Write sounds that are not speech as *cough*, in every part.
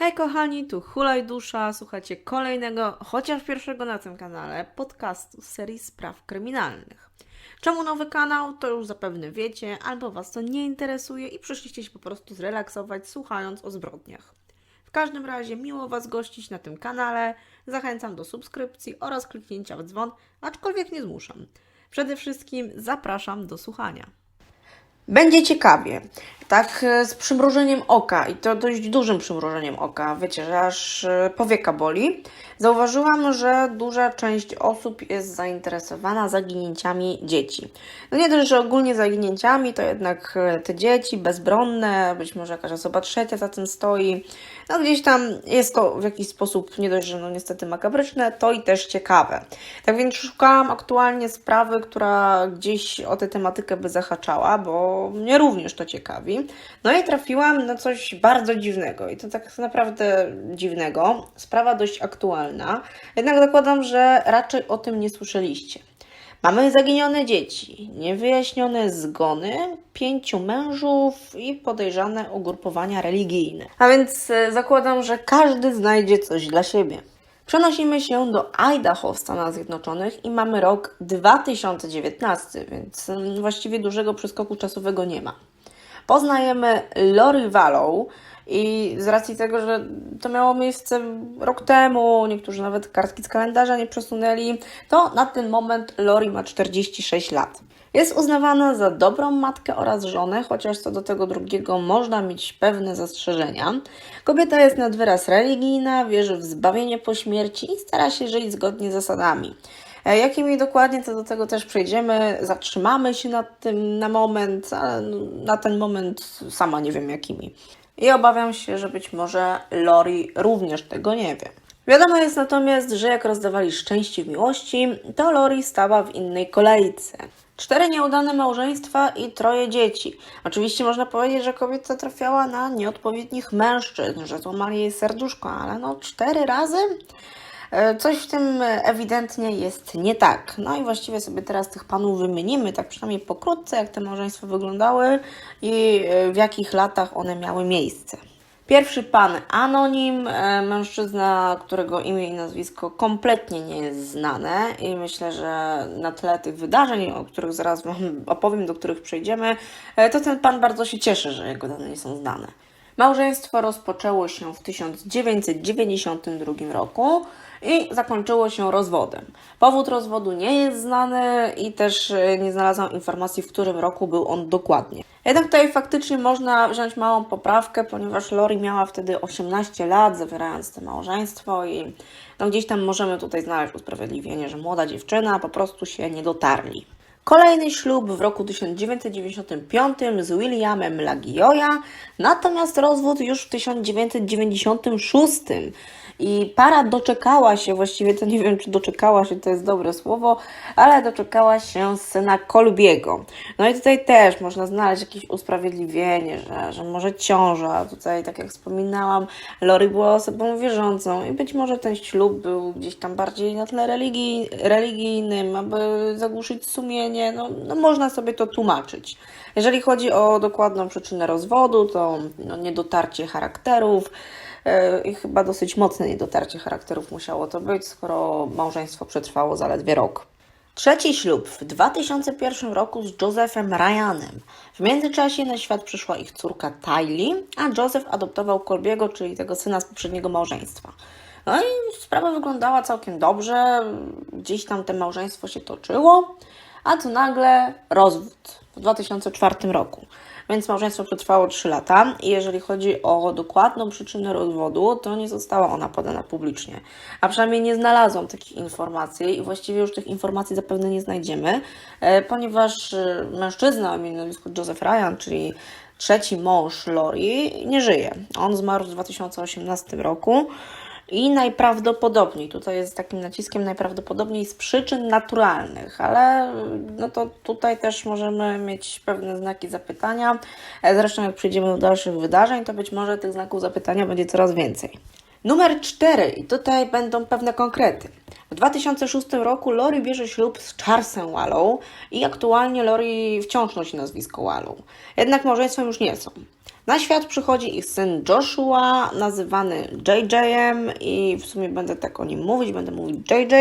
Hej kochani, tu Hulaj Dusza, słuchacie kolejnego, chociaż pierwszego na tym kanale, podcastu z serii spraw kryminalnych. Czemu nowy kanał? To już zapewne wiecie, albo Was to nie interesuje i przyszliście się po prostu zrelaksować słuchając o zbrodniach. W każdym razie miło Was gościć na tym kanale, zachęcam do subskrypcji oraz kliknięcia w dzwon, aczkolwiek nie zmuszam. Przede wszystkim zapraszam do słuchania. Będzie ciekawie. Tak e, z przymrużeniem oka i to dość dużym przymrużeniem oka, wiecie, że aż e, powieka boli. Zauważyłam, że duża część osób jest zainteresowana zaginięciami dzieci. No nie dość, że ogólnie zaginięciami, to jednak e, te dzieci bezbronne, być może jakaś osoba trzecia za tym stoi. No gdzieś tam jest to w jakiś sposób nie dość, że no niestety makabryczne, to i też ciekawe. Tak więc szukałam aktualnie sprawy, która gdzieś o tę tematykę by zahaczała, bo mnie również to ciekawi. No i trafiłam na coś bardzo dziwnego i to tak naprawdę dziwnego. Sprawa dość aktualna, jednak zakładam, że raczej o tym nie słyszeliście. Mamy zaginione dzieci, niewyjaśnione zgony, pięciu mężów i podejrzane ugrupowania religijne. A więc e, zakładam, że każdy znajdzie coś dla siebie. Przenosimy się do Idaho w Stanach Zjednoczonych i mamy rok 2019, więc mm, właściwie dużego przeskoku czasowego nie ma. Poznajemy Lori Vallow i z racji tego, że to miało miejsce rok temu, niektórzy nawet kartki z kalendarza nie przesunęli, to na ten moment Lori ma 46 lat. Jest uznawana za dobrą matkę oraz żonę, chociaż co do tego drugiego można mieć pewne zastrzeżenia. Kobieta jest nad wyraz religijna, wierzy w zbawienie po śmierci i stara się żyć zgodnie z zasadami. E, Jakimi dokładnie, to do tego też przejdziemy. Zatrzymamy się nad tym na moment, ale no, na ten moment sama nie wiem jakimi. I obawiam się, że być może Lori również tego nie wie. Wiadomo jest natomiast, że jak rozdawali szczęście w miłości, to Lori stała w innej kolejce. Cztery nieudane małżeństwa i troje dzieci. Oczywiście można powiedzieć, że kobieta trafiała na nieodpowiednich mężczyzn, że złamali jej serduszko, ale no cztery razy? E, Coś w tym ewidentnie jest nie tak. No i właściwie sobie teraz tych panów wymienimy, tak przynajmniej pokrótce, jak te małżeństwa wyglądały i e, w jakich latach one miały miejsce. Pierwszy pan Anonim, e, mężczyzna, którego imię i nazwisko kompletnie nie jest znane i myślę, że na tle tych wydarzeń, o których zaraz Wam *laughs* opowiem, do których przejdziemy, to ten pan bardzo się cieszy, że jego dane nie są znane. Małżeństwo rozpoczęło się w 1992 roku i zakończyło się rozwodem. Powód rozwodu nie jest znany i też e, nie znalazłam informacji, w którym roku był on dokładnie. Jednak tutaj faktycznie można wziąć małą poprawkę, ponieważ Lori miała wtedy 18 lat, zawierając to małżeństwo i no gdzieś tam możemy tutaj znaleźć usprawiedliwienie, że młoda dziewczyna po prostu się nie dotarli. Kolejny ślub w roku 1995 z Williamem Lagioja, natomiast rozwód już w 1996. I para doczekała się, właściwie to nie wiem, czy doczekała się, to jest dobre słowo, ale doczekała się syna Kolbiego. No i tutaj też można znaleźć jakieś usprawiedliwienie, że, że może ciąża. Tutaj, tak jak wspominałam, Lori była osobą wierzącą i być może ten ślub był gdzieś tam bardziej na tle religii, religijnym, aby zagłuszyć sumienie. No, no można sobie to tłumaczyć. Jeżeli chodzi o dokładną przyczynę rozwodu, to no, niedotarcie charakterów, i chyba dosyć mocne niedotarcie charakterów musiało to być, skoro małżeństwo przetrwało zaledwie rok. Trzeci ślub w 2001 roku z Josephem Ryanem. W międzyczasie na świat przyszła ich córka Tylee, a Joseph adoptował Colbiego, czyli tego syna z poprzedniego małżeństwa. No i sprawa wyglądała całkiem dobrze, gdzieś tam to małżeństwo się toczyło, a tu nagle rozwód w 2004 roku. Więc małżeństwo przetrwało 3 lata i jeżeli chodzi o dokładną przyczynę rozwodu, to nie została ona podana publicznie. A przynajmniej nie znalazłam takich informacji i właściwie już tych informacji zapewne nie znajdziemy, e, ponieważ e, mężczyzna o imieniu Joseph Ryan, czyli trzeci mąż Lori, nie żyje. On zmarł w 2018 roku. I najprawdopodobniej, tutaj jest takim naciskiem najprawdopodobniej z przyczyn naturalnych, ale no to tutaj też możemy mieć pewne znaki zapytania. E, Zresztą jak przejdziemy do dalszych wydarzeń, to być może tych znaków zapytania będzie coraz więcej. Numer 4 i tutaj będą pewne konkrety. W 2006 roku Lori bierze ślub z Charlesem Wallow i aktualnie Lori wciąż nosi nazwisko Wallow. Jednak małżeństwem już nie są. Na świat przychodzi ich syn Joshua, nazywany JJ-em i w sumie będę tak o nim mówić, będę mówić JJ.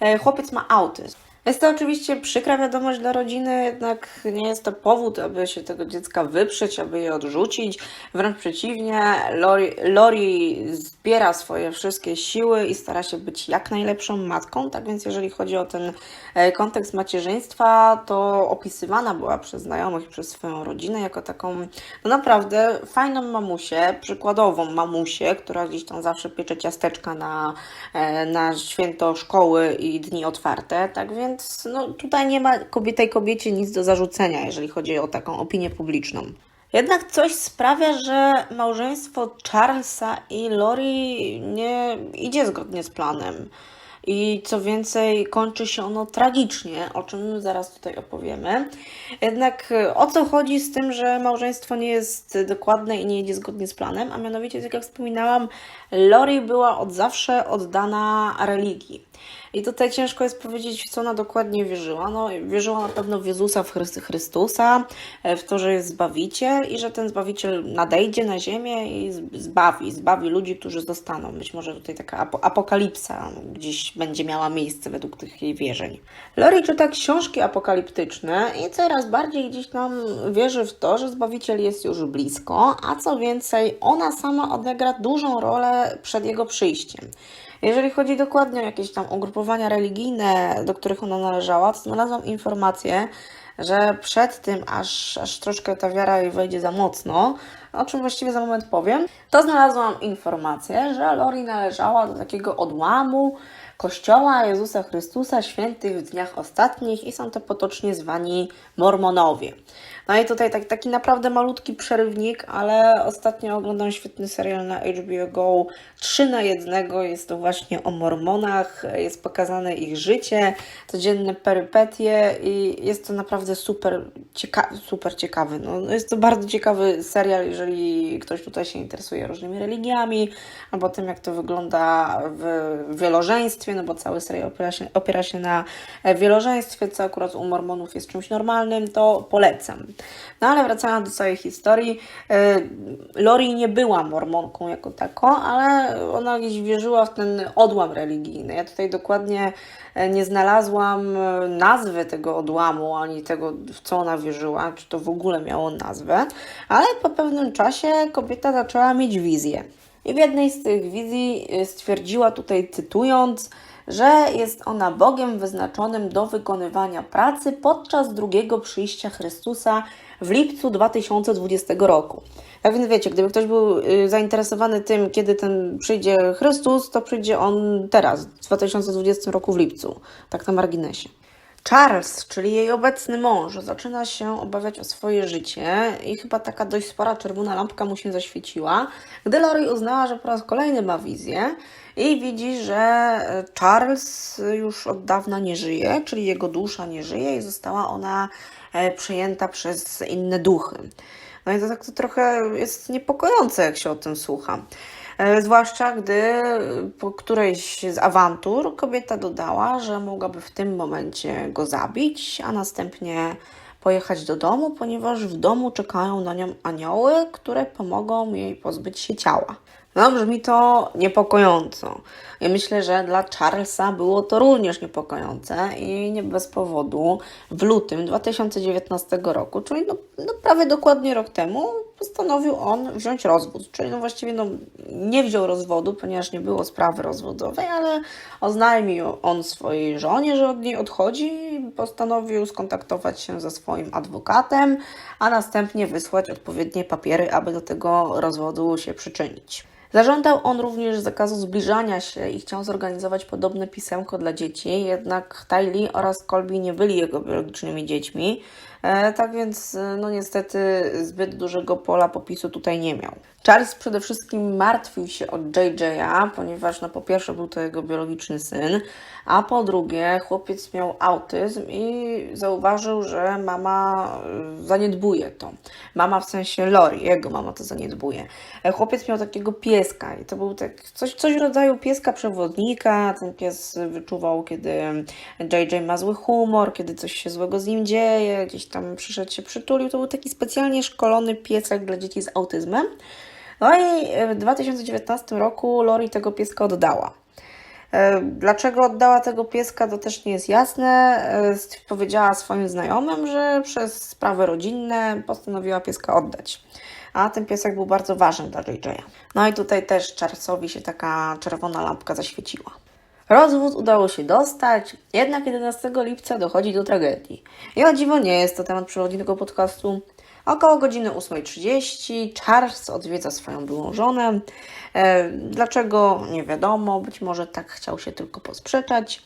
E, Chłopiec ma autyzm. Jest to oczywiście przykra wiadomość dla rodziny, jednak nie jest to powód, aby się tego dziecka wyprzeć, aby je odrzucić. Wręcz przeciwnie, Lori, Lori zbiera swoje wszystkie siły i stara się być jak najlepszą matką. Tak więc, jeżeli chodzi o ten e, kontekst macierzyństwa, to opisywana była przez znajomych przez swoją rodzinę jako taką no naprawdę fajną mamusię, przykładową mamusię, która gdzieś tam zawsze piecze ciasteczka na, e, na święto szkoły i dni otwarte. Tak więc no, tutaj nie ma kobie- tej kobiecie nic do zarzucenia, jeżeli chodzi o taką opinię publiczną. Jednak coś sprawia, że małżeństwo Charlesa i Lori nie idzie zgodnie z planem. I co więcej, kończy się ono tragicznie, o czym zaraz tutaj opowiemy. Jednak e, o co chodzi z tym, że małżeństwo nie jest dokładne i nie idzie zgodnie z planem? A mianowicie, tak jak wspominałam, Lori była od zawsze oddana religii. I tutaj ciężko jest powiedzieć, w co ona dokładnie wierzyła. No, wierzyła na pewno w Jezusa, w Chrystusa, e, w to, że jest Zbawiciel i że ten Zbawiciel nadejdzie na ziemię i zbawi, zbawi ludzi, którzy zostaną. Być może tutaj taka apo- apokalipsa gdzieś będzie miała miejsce według tych jej wierzeń. Lori czyta książki apokaliptyczne i coraz bardziej gdzieś tam wierzy w to, że Zbawiciel jest już blisko, a co więcej, ona sama odegra dużą rolę przed jego przyjściem. Jeżeli chodzi dokładnie o jakieś tam ugrupowania religijne, do których ona należała, znalazłam informację, że przed tym, aż, aż troszkę ta wiara jej wejdzie za mocno, o czym właściwie za moment powiem, to znalazłam informację, że Lori należała do takiego odłamu Kościoła Jezusa Chrystusa Świętych w dniach ostatnich i są to potocznie zwani Mormonowie. No i tutaj tak, taki naprawdę malutki przerywnik, ale ostatnio oglądam świetny serial na HBO Go 3 na jednego. Jest to właśnie o Mormonach, jest pokazane ich życie, codzienne perypetie i jest to naprawdę super, cieka super ciekawy. No, jest to bardzo ciekawy serial, jeżeli ktoś tutaj się interesuje różnymi religiami, albo tym, jak to wygląda w wielożeństwie, no bo cały serial opiera się, opiera się na e, wielożeństwie, co akurat u Mormonów jest czymś normalnym, to polecam. No ale wracając do całej historii, e, Lori nie była mormonką jako taką, ale ona gdzieś wierzyła w ten odłam religijny. Ja tutaj dokładnie e, nie znalazłam nazwy tego odłamu, ani tego, w co ona wierzyła, czy to w ogóle miało nazwę, ale po pewnym czasie kobieta zaczęła mieć wizję. I w jednej z tych wizji e, stwierdziła tutaj, cytując, że jest ona Bogiem wyznaczonym do wykonywania pracy podczas drugiego przyjścia Chrystusa w lipcu 2020 roku. Tak więc wiecie, gdyby ktoś był y, zainteresowany tym, kiedy ten przyjdzie Chrystus, to przyjdzie on teraz, w 2020 roku w lipcu. Tak na marginesie. Charles, czyli jej obecny mąż, zaczyna się obawiać o swoje życie i chyba taka dość spora czerwona lampka mu się zaświeciła, gdy Lori uznała, że po raz kolejny ma wizję i widzi, że e, Charles już od dawna nie żyje, czyli jego dusza nie żyje i została ona e, przejęta przez inne duchy. No i to tak to trochę jest niepokojące, jak się o tym słucha. E, Zwłaszcza gdy po którejś z awantur kobieta dodała, że mogłaby w tym momencie go zabić, a następnie pojechać do domu, ponieważ w domu czekają na nią anioły, które pomogą jej pozbyć się ciała. No, brzmi to niepokojąco. I myślę, że dla Charlesa było to również niepokojące i nie bez powodu w lutym 2019 roku, czyli no, no prawie dokładnie rok temu, postanowił on wziąć rozwód. Czyli no właściwie no, nie wziął rozwodu, ponieważ nie było sprawy rozwodowej, ale oznajmił on swojej żonie, że od niej odchodzi i postanowił skontaktować się ze swoim adwokatem, a następnie wysłać odpowiednie papiery, aby do tego rozwodu się przyczynić. Zażądał on również zakazu zbliżania się i chciał zorganizować podobne pisemko dla dzieci, jednak Tylee oraz Colby nie byli jego biologicznymi dziećmi, tak więc e, no niestety zbyt dużego pola popisu tutaj nie miał. Charles przede wszystkim martwił się o JJ'a, ponieważ no po pierwsze był to jego biologiczny syn, a po drugie chłopiec miał autyzm i zauważył, że mama y, zaniedbuje to. Mama w sensie Lori, jego mama to zaniedbuje. E, Chłopiec miał takiego pieska i to był tak coś, coś w rodzaju pieska przewodnika. Ten pies wyczuwał, kiedy JJ ma zły humor, kiedy coś się złego z nim dzieje, gdzieś tam przyszedł się przytulił. To był taki specjalnie szkolony piesek dla dzieci z autyzmem. No i w 2019 roku Lori tego pieska oddała. E, Dlaczego oddała tego pieska, to też nie jest jasne. E, Powiedziała swoim znajomym, że przez sprawy rodzinne postanowiła pieska oddać. A ten piesek był bardzo ważny dla JJ'a. No i tutaj też Charlesowi się taka czerwona lampka zaświeciła. Rozwód udało się dostać, jednak 11 lipca dochodzi do tragedii. I o dziwo nie jest to temat przewodni tego podcastu. Około godziny 8.30 Charles odwiedza swoją byłą żonę. E, dlaczego? Nie wiadomo. Być może tak chciał się tylko posprzeczać.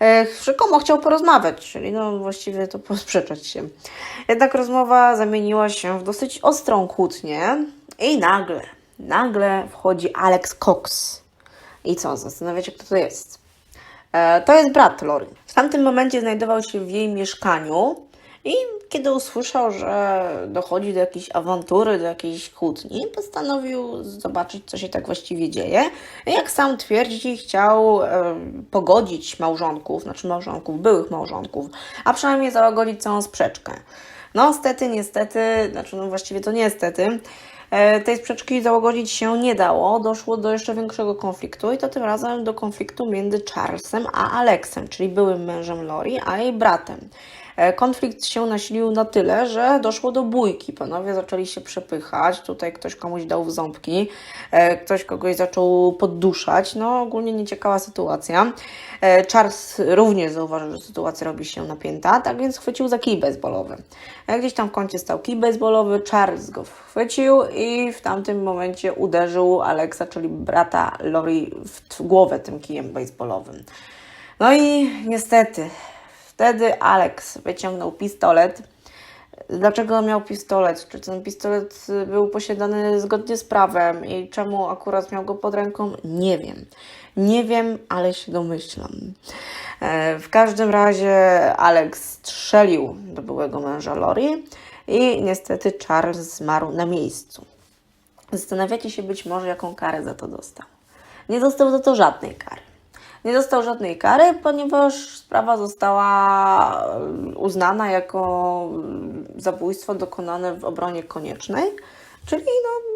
E, rzekomo chciał porozmawiać, czyli no właściwie to *laughs* posprzeczać się. Jednak rozmowa zamieniła się w dosyć ostrą kłótnię i nagle, nagle wchodzi Alex Cox. I co? Zastanawiacie, kto to jest? E, to jest brat Lori. W tamtym momencie znajdował się w jej mieszkaniu i kiedy usłyszał, że dochodzi do jakiejś awantury, do jakiejś kłótni, postanowił zobaczyć, co się tak właściwie dzieje. I jak sam twierdzi, chciał e, pogodzić małżonków, znaczy małżonków, byłych małżonków, a przynajmniej załagodzić całą sprzeczkę. No, niestety, niestety, znaczy no właściwie to niestety, tej sprzeczki załagodzić się nie dało. Doszło do jeszcze większego konfliktu i to tym razem do konfliktu między Charlesem a Alexem, czyli byłym mężem Lori, a jej bratem. E, Konflikt się nasilił na tyle, że doszło do bójki. Panowie zaczęli się przepychać. Tutaj ktoś komuś dał w ząbki, e, ktoś kogoś zaczął podduszać. No, ogólnie nieciekawa sytuacja. E, Charles również zauważył, że sytuacja robi się napięta, tak więc chwycił za kij baseballowy. Gdzieś tam w kącie stał kij baseballowy, Charles go chwycił i w tamtym momencie uderzył Alexa, czyli brata Lori, w głowę tym kijem baseballowym. No i niestety, wtedy Alex wyciągnął pistolet. Dlaczego miał pistolet? Czy ten pistolet był posiadany zgodnie z prawem i czemu akurat miał go pod ręką? Nie wiem. Nie wiem, ale się domyślam. E, W każdym razie Alex strzelił do byłego męża Lori i niestety Charles zmarł na miejscu. Zastanawiacie się być może, jaką karę za to dostał. Nie dostał za to żadnej kary. Nie dostał żadnej kary, ponieważ sprawa została e, uznana jako mm, zabójstwo dokonane w obronie koniecznej, czyli no,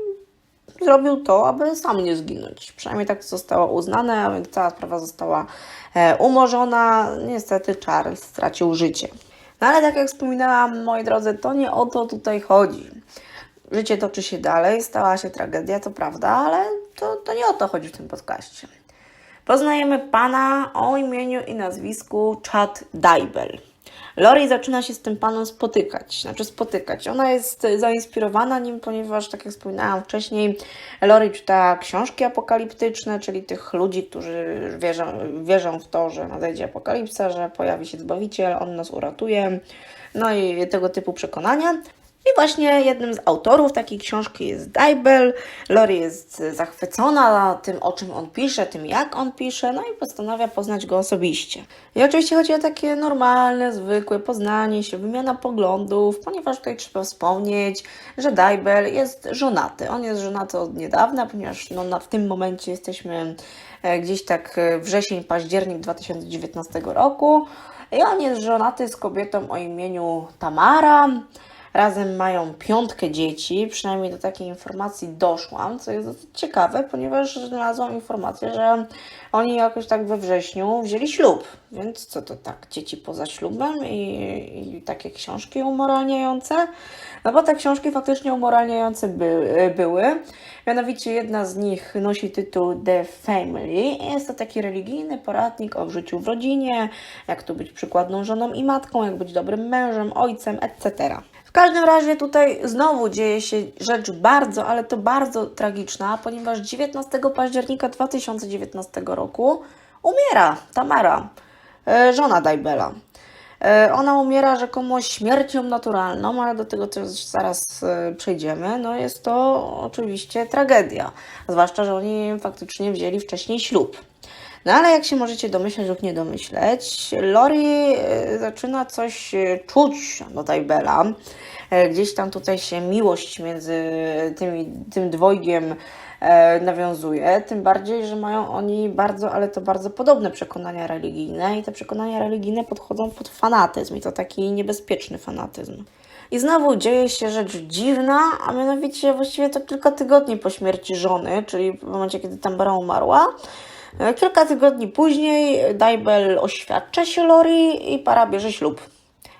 zrobił to, aby sam nie zginąć. Przynajmniej tak zostało uznane, a więc cała sprawa została e, umorzona. Niestety Charles stracił życie. No ale tak jak wspominałam, moi drodzy, to nie o to tutaj chodzi. Życie toczy się dalej, stała się tragedia, to prawda, ale to, to nie o to chodzi w tym podcaście. Poznajemy pana o imieniu i nazwisku Chad Dybel. Lori zaczyna się z tym panem spotykać, znaczy spotykać. Ona jest zainspirowana nim, ponieważ, tak jak wspominałam wcześniej, Lori czyta książki apokaliptyczne, czyli tych ludzi, którzy wierzą, wierzą w to, że nadejdzie apokalipsa, że pojawi się Zbawiciel, on nas uratuje, no i tego typu przekonania. I właśnie jednym z autorów takiej książki jest Dybel. Lori jest zachwycona tym, o czym on pisze, tym jak on pisze, no i postanawia poznać go osobiście. I oczywiście chodzi o takie normalne, zwykłe poznanie się, wymiana poglądów, ponieważ tutaj trzeba wspomnieć, że Dybel jest żonaty. On jest żonaty od niedawna, ponieważ no, na, w tym momencie jesteśmy e, gdzieś tak e, wrzesień, październik 2019 roku. I on jest żonaty z kobietą o imieniu Tamara. Razem mają piątkę dzieci, przynajmniej do takiej informacji doszłam, co jest dosyć ciekawe, ponieważ znalazłam informację, że oni jakoś tak we wrześniu wzięli ślub. Więc co to tak, dzieci poza ślubem i, i takie książki umoralniające? No bo te książki faktycznie umoralniające by, były. Mianowicie jedna z nich nosi tytuł The Family. Jest to taki religijny poradnik o życiu w rodzinie, jak tu być przykładną żoną i matką, jak być dobrym mężem, ojcem, etc. W każdym razie tutaj znowu dzieje się rzecz bardzo, ale to bardzo tragiczna, ponieważ 19 października 2019 roku umiera Tamara, e, żona Dajbela. E, Ona umiera rzekomo śmiercią naturalną, ale do tego też zaraz e, przejdziemy. No jest to oczywiście tragedia, zwłaszcza, że oni faktycznie wzięli wcześniej ślub. No ale jak się możecie domyśleć lub nie domyśleć, Lori e, zaczyna coś e, czuć do Tybela. E, Gdzieś tam tutaj się miłość między tymi, tym dwojgiem nawiązuje, tym bardziej, że mają oni bardzo, ale to bardzo podobne przekonania religijne i te przekonania religijne podchodzą pod fanatyzm i to taki niebezpieczny fanatyzm. I znowu dzieje się rzecz dziwna, a mianowicie właściwie to kilka tygodni po śmierci żony, czyli w momencie, kiedy Tambera umarła. E, Kilka tygodni później Dybel oświadcza się Lori i para bierze ślub.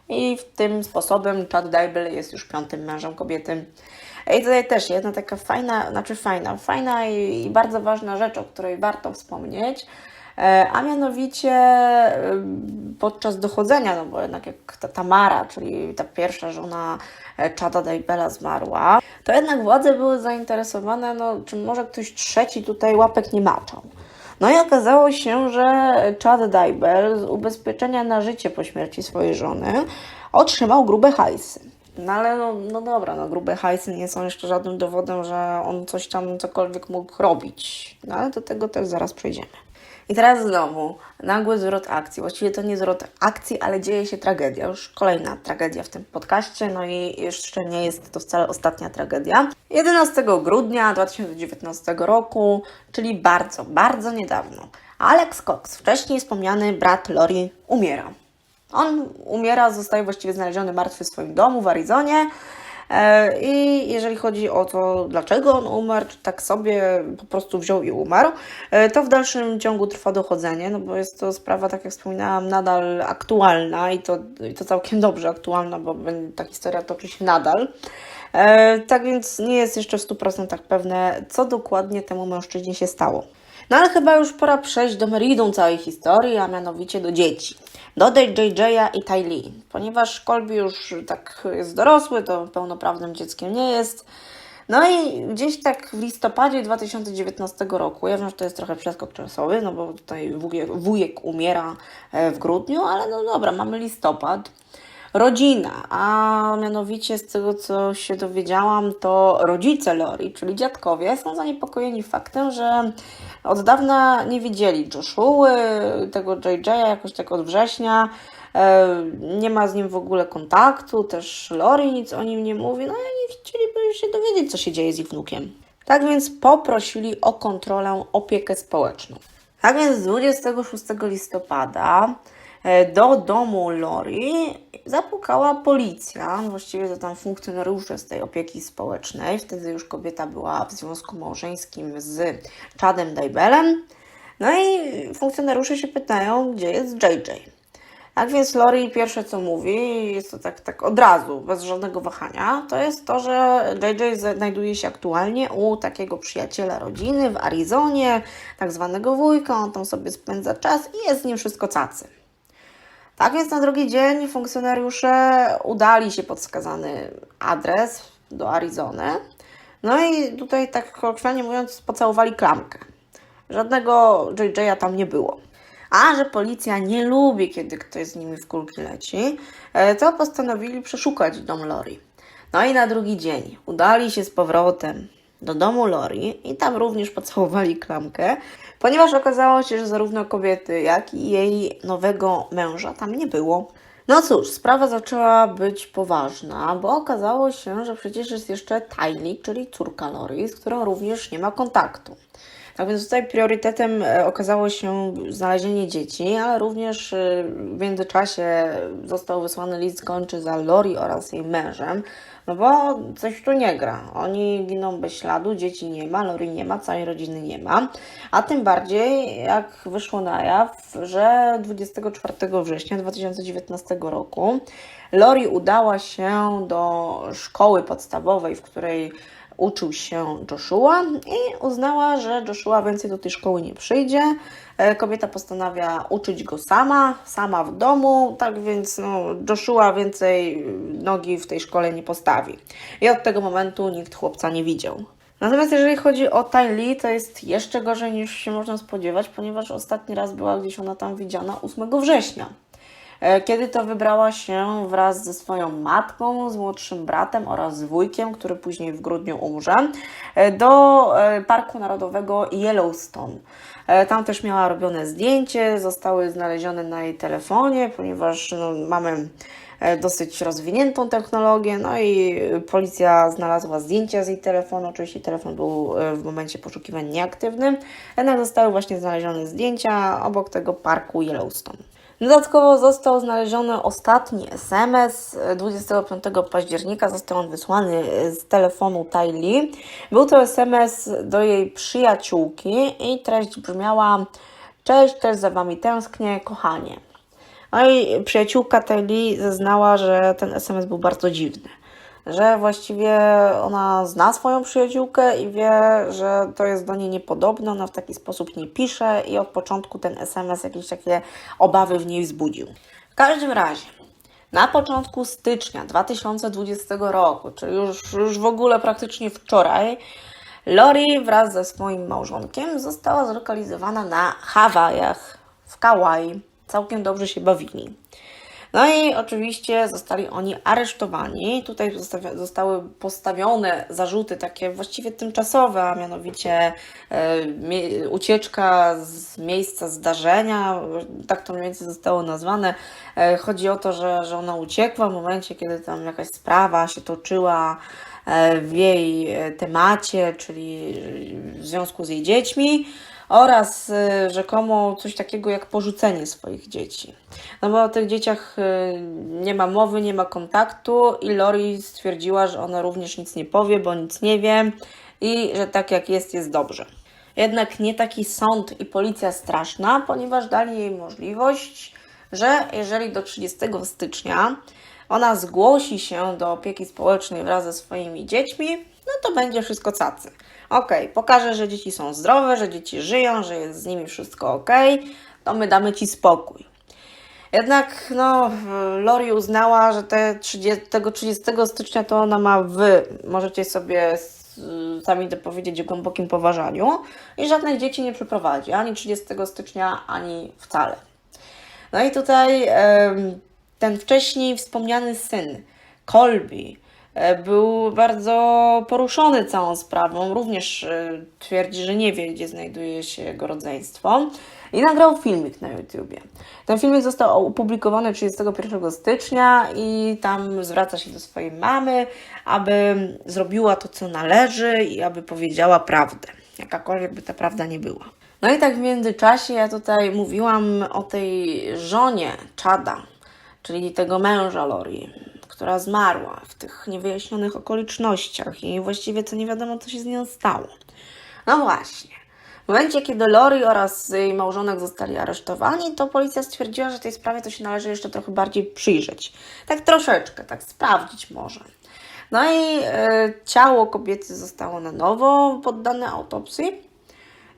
I w tym sposobem Chad Dybel jest już piątym mężem kobiety. I tutaj też jedna taka fajna, znaczy fajna, fajna i, i bardzo ważna rzecz, o której warto wspomnieć, e, a mianowicie e, podczas dochodzenia, no bo jednak jak ta Tamara, czyli ta pierwsza żona e, Chada Dybela zmarła, to jednak władze były zainteresowane, no czy może ktoś trzeci tutaj łapek nie maczał. No i okazało się, że Chad Dybel z ubezpieczenia na życie po śmierci swojej żony otrzymał grube hajsy. No ale no, no dobra, no grube hajsy nie są jeszcze żadnym dowodem, że on coś tam cokolwiek mógł robić. No ale do tego też zaraz przejdziemy. I teraz znowu nagły zwrot akcji. Właściwie to nie zwrot akcji, ale dzieje się tragedia. Już kolejna tragedia w tym podcaście, no i jeszcze nie jest to wcale ostatnia tragedia. 11 grudnia 2019 roku, czyli bardzo, bardzo niedawno. Alex Cox, wcześniej wspomniany brat Lori, umiera. On umiera, zostaje właściwie znaleziony martwy w swoim domu w Arizonie. E, I jeżeli chodzi o to, dlaczego on umarł, czy tak sobie po prostu wziął i umarł, e, to w dalszym ciągu trwa dochodzenie, no bo jest to sprawa, tak jak wspominałam, nadal aktualna i to, i to całkiem dobrze aktualna, bo ta historia toczy się nadal. E, Tak więc nie jest jeszcze w 100% pewne, co dokładnie temu mężczyźnie się stało. No ale chyba już pora przejść do meritum całej historii, a mianowicie do dzieci. Dodaj JJ'a i Ty Lee. Ponieważ Colby już tak jest dorosły, to pełnoprawnym dzieckiem nie jest. No i gdzieś tak w listopadzie 2019 roku, ja wiem, że to jest trochę przeskok czasowy, no bo tutaj wujek, wujek umiera e, w grudniu, ale no dobra, mamy listopad. Rodzina, a mianowicie z tego co się dowiedziałam, to rodzice Lori, czyli dziadkowie, są zaniepokojeni faktem, że od dawna nie widzieli Joshua, tego JJ'a jakoś tak od września. E, Nie ma z nim w ogóle kontaktu, też Lori nic o nim nie mówi, no i chcieliby się dowiedzieć, co się dzieje z ich wnukiem. Tak więc poprosili o kontrolę, opiekę społeczną. Tak więc 26 listopada do domu Lori zapukała policja, właściwie to tam funkcjonariusze z tej opieki społecznej. Wtedy już kobieta była w związku małżeńskim z Chadem Dybelem. No i funkcjonariusze się pytają, gdzie jest JJ. Tak więc Lori pierwsze co mówi, jest to tak, tak od razu, bez żadnego wahania, to jest to, że JJ znajduje się aktualnie u takiego przyjaciela rodziny w Arizonie, tak zwanego wujka, on tam sobie spędza czas i jest z nim wszystko cacy. Tak więc na drugi dzień funkcjonariusze udali się pod wskazany adres do Arizony. No i tutaj, tak kolokwialnie mówiąc, pocałowali klamkę. Żadnego JJ'a tam nie było. A że policja nie lubi, kiedy ktoś z nimi w kulki leci, e, to postanowili przeszukać dom Lori. No i na drugi dzień udali się z powrotem do domu Lori i tam również pocałowali klamkę, ponieważ okazało się, że zarówno kobiety, jak i jej nowego męża tam nie było. No cóż, sprawa zaczęła być poważna, bo okazało się, że przecież jest jeszcze Tylee, czyli córka Lori, z którą również nie ma kontaktu. Tak więc tutaj priorytetem e, okazało się znalezienie dzieci, ale również e, w międzyczasie został wysłany list gończy za Lori oraz jej mężem, no bo coś tu nie gra. Oni giną bez śladu, dzieci nie ma, Lori nie ma, całej rodziny nie ma. A tym bardziej, jak wyszło na jaw, że 24 września 2019 roku Lori udała się do szkoły podstawowej, w której uczył się Joshua i uznała, że Joshua więcej do tej szkoły nie przyjdzie. E, Kobieta postanawia uczyć go sama, sama w domu, tak więc no, Joshua więcej nogi w tej szkole nie postawi. I od tego momentu nikt chłopca nie widział. Natomiast jeżeli chodzi o Ty Lee, to jest jeszcze gorzej niż się można spodziewać, ponieważ ostatni raz była gdzieś ona tam widziana 8 września. E, kiedy to wybrała się wraz ze swoją matką, z młodszym bratem oraz z wujkiem, który później w grudniu umrze, e, do e, Parku Narodowego Yellowstone. Tam też miała robione zdjęcie, zostały znalezione na jej telefonie, ponieważ no, mamy dosyć rozwiniętą technologię, no i policja znalazła zdjęcia z jej telefonu, oczywiście telefon był w momencie poszukiwań nieaktywny, jednak zostały właśnie znalezione zdjęcia obok tego parku Yellowstone. Dodatkowo został znaleziony ostatni SMS. 25 października został on wysłany z telefonu Ty Lee. Był to SMS do jej przyjaciółki i treść brzmiała Cześć, też za Wami tęsknię, kochanie. No i przyjaciółka Ty Lee zeznała, że ten SMS był bardzo dziwny. Że właściwie ona zna swoją przyjaciółkę i wie, że to jest do niej niepodobne, ona w taki sposób nie pisze i od początku ten SMS jakieś takie obawy w niej wzbudził. W każdym razie, na początku stycznia 2020 roku, czyli już, już w ogóle praktycznie wczoraj, Lori wraz ze swoim małżonkiem została zlokalizowana na Hawajach, w Kauai. Całkiem dobrze się bawili. No i oczywiście zostali oni aresztowani. Tutaj zostały postawione zarzuty takie właściwie tymczasowe, a mianowicie e, ucieczka z miejsca zdarzenia, tak to mniej więcej zostało nazwane. E, chodzi o to, że, że ona uciekła w momencie, kiedy tam jakaś sprawa się toczyła e, w jej temacie, czyli w związku z jej dziećmi oraz y, rzekomo coś takiego jak porzucenie swoich dzieci. No bo o tych dzieciach y, nie ma mowy, nie ma kontaktu i Lori stwierdziła, że ona również nic nie powie, bo nic nie wie i że tak jak jest, jest dobrze. Jednak nie taki sąd i policja straszna, ponieważ dali jej możliwość, że jeżeli do 30 stycznia ona zgłosi się do opieki społecznej wraz ze swoimi dziećmi, no to będzie wszystko cacy. Okej, pokaże, że dzieci są zdrowe, że dzieci żyją, że jest z nimi wszystko ok, to my damy ci spokój. Jednak no, Lori uznała, że te 30, tego 30 stycznia to ona ma wy. Możecie sobie sami to powiedzieć w głębokim poważaniu i żadnych dzieci nie przeprowadzi, ani 30 stycznia, ani wcale. No i tutaj ten wcześniej wspomniany syn, Colby, był bardzo poruszony całą sprawą. Również e, twierdzi, że nie wie, gdzie znajduje się jego rodzeństwo. I nagrał filmik na YouTubie. Ten filmik został opublikowany 31 stycznia i tam zwraca się do swojej mamy, aby zrobiła to, co należy i aby powiedziała prawdę, jakakolwiek by ta prawda nie była. No i tak w międzyczasie ja tutaj mówiłam o tej żonie Chada, czyli tego męża Lori, która zmarła w tych niewyjaśnionych okolicznościach i właściwie to nie wiadomo, co się z nią stało. No właśnie. W momencie, kiedy Lori oraz jej małżonek zostali aresztowani, to policja stwierdziła, że tej sprawie to się należy jeszcze trochę bardziej przyjrzeć. Tak troszeczkę, tak sprawdzić może. No i e, ciało kobiety zostało na nowo poddane autopsji.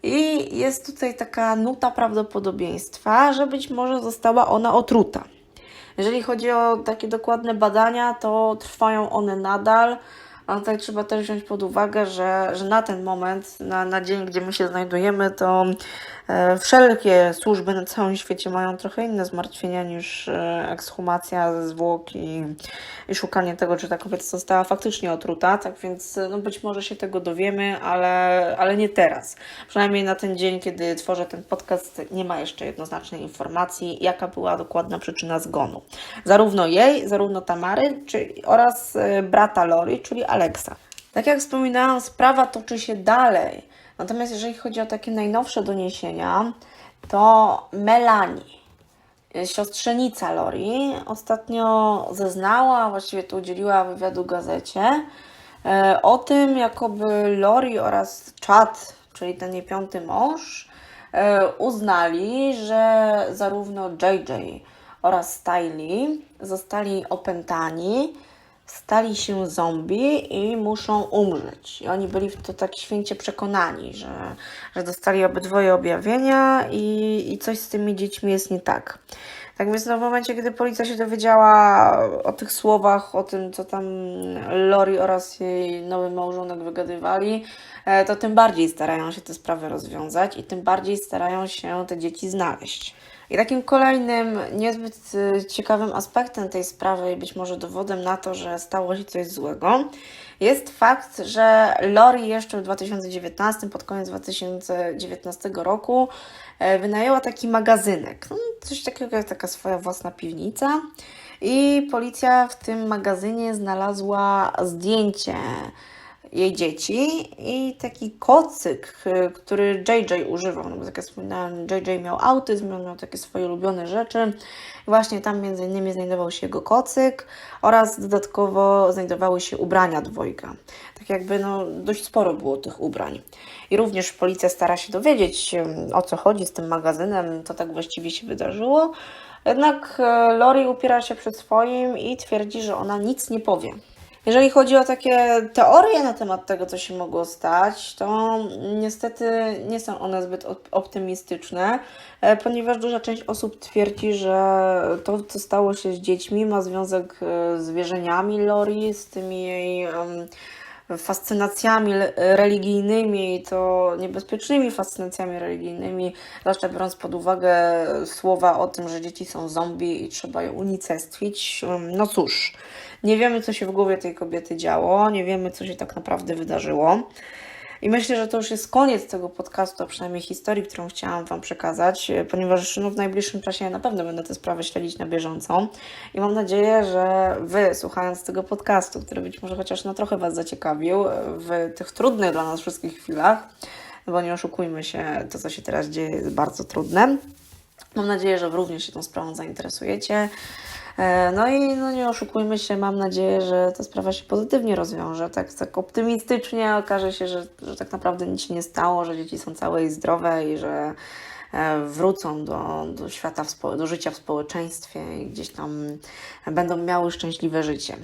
I jest tutaj taka nuta prawdopodobieństwa, że być może została ona otruta. Jeżeli chodzi o takie dokładne badania, to trwają one nadal. A tutaj trzeba też wziąć pod uwagę, że, że na ten moment, na, na dzień, gdzie my się znajdujemy, to wszelkie służby na całym świecie mają trochę inne zmartwienia niż e, ekshumacja zwłok i, i szukanie tego, czy ta kobieta została faktycznie otruta. Tak więc e, no być może się tego dowiemy, ale, ale nie teraz. Przynajmniej na ten dzień, kiedy tworzę ten podcast, nie ma jeszcze jednoznacznej informacji, jaka była dokładna przyczyna zgonu. Zarówno jej, zarówno Tamary czyli, oraz e, brata Lori, czyli Alexa. Tak jak wspominałam, sprawa toczy się dalej. Natomiast jeżeli chodzi o takie najnowsze doniesienia, to Melanie, e, siostrzenica Lori, ostatnio zeznała, właściwie to udzieliła wywiadu gazecie, e, o tym, jakoby Lori oraz Chad, czyli ten jej piąty mąż, e, uznali, że zarówno JJ oraz Stylee zostali opętani, stali się zombie i muszą umrzeć. I oni byli w to tak święcie przekonani, że, że dostali obydwoje objawienia i, i coś z tymi dziećmi jest nie tak. Tak więc no, w momencie, kiedy policja się dowiedziała o tych słowach, o tym, co tam Lori oraz jej nowy małżonek wygadywali, e, to tym bardziej starają się te sprawy rozwiązać i tym bardziej starają się te dzieci znaleźć. I takim kolejnym, niezbyt y, ciekawym aspektem tej sprawy i być może dowodem na to, że stało się coś złego, jest fakt, że Lori jeszcze w 2019, pod koniec 2019 roku, e, wynajęła taki magazynek. No, coś takiego jak taka swoja własna piwnica. I policja w tym magazynie znalazła zdjęcie jej dzieci i taki kocyk, y, który JJ używał. No bo tak jak wspominałam, JJ miał autyzm, miał takie swoje ulubione rzeczy. Właśnie tam między innymi znajdował się jego kocyk oraz dodatkowo znajdowały się ubrania dwojga. Tak jakby no, dość sporo było tych ubrań. I również policja stara się dowiedzieć, ym, o co chodzi z tym magazynem, co tak właściwie się wydarzyło. Jednak e, Lori upiera się przy swoim i twierdzi, że ona nic nie powie. Jeżeli chodzi o takie teorie na temat tego, co się mogło stać, to niestety nie są one zbyt op- optymistyczne, e, ponieważ duża część osób twierdzi, że to, co stało się z dziećmi, ma związek e, z wierzeniami Lori, z tymi jej fascynacjami religijnymi, to niebezpiecznymi fascynacjami religijnymi, zwłaszcza biorąc pod uwagę słowa o tym, że dzieci są zombie i trzeba je unicestwić. No cóż, nie wiemy, co się w głowie tej kobiety działo, nie wiemy, co się tak naprawdę wydarzyło. I myślę, że to już jest koniec tego podcastu, a przynajmniej historii, którą chciałam Wam przekazać, e, ponieważ no, w najbliższym czasie ja na pewno będę tę sprawę śledzić na bieżąco. I mam nadzieję, że Wy, słuchając tego podcastu, który być może chociaż na trochę Was zaciekawił, e, w tych trudnych dla nas wszystkich chwilach, bo nie oszukujmy się, to, co się teraz dzieje, jest bardzo trudne. Mam nadzieję, że również się tą sprawą zainteresujecie. E, No i no nie oszukujmy się, mam nadzieję, że ta sprawa się pozytywnie rozwiąże. Tak, tak optymistycznie okaże się, że, że tak naprawdę nic się nie stało, że dzieci są całe i zdrowe i że e, wrócą do, do świata, do życia w społeczeństwie i gdzieś tam będą miały szczęśliwe życie.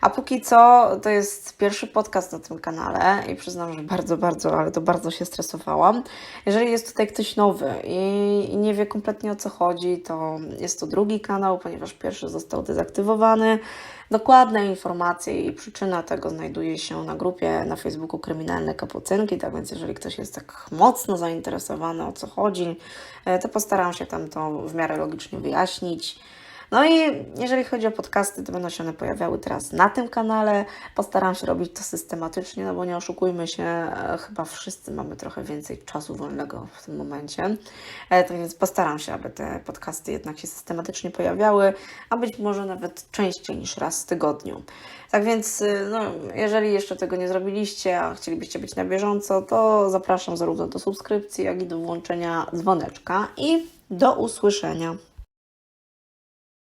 A póki co, to jest pierwszy podcast na tym kanale i przyznam, że bardzo, bardzo, ale to bardzo się stresowałam. Jeżeli jest tutaj ktoś nowy i, nie wie kompletnie o co chodzi, to jest to drugi kanał, ponieważ pierwszy został dezaktywowany. Dokładne informacje i przyczyna tego znajduje się na grupie na Facebooku Kryminalne Kapucynki, tak więc jeżeli ktoś jest tak mocno zainteresowany o co chodzi, e, to postaram się tam to w miarę logicznie wyjaśnić. No i jeżeli chodzi o podcasty, to będą się one pojawiały teraz na tym kanale. Postaram się robić to systematycznie, no bo nie oszukujmy się, e, chyba wszyscy mamy trochę więcej czasu wolnego w tym momencie. E, Tak więc postaram się, aby te podcasty jednak się systematycznie pojawiały, a być może nawet częściej niż raz w tygodniu. Tak więc, y, no, jeżeli jeszcze tego nie zrobiliście, a chcielibyście być na bieżąco, to zapraszam zarówno do subskrypcji, jak i do włączenia dzwoneczka i do usłyszenia.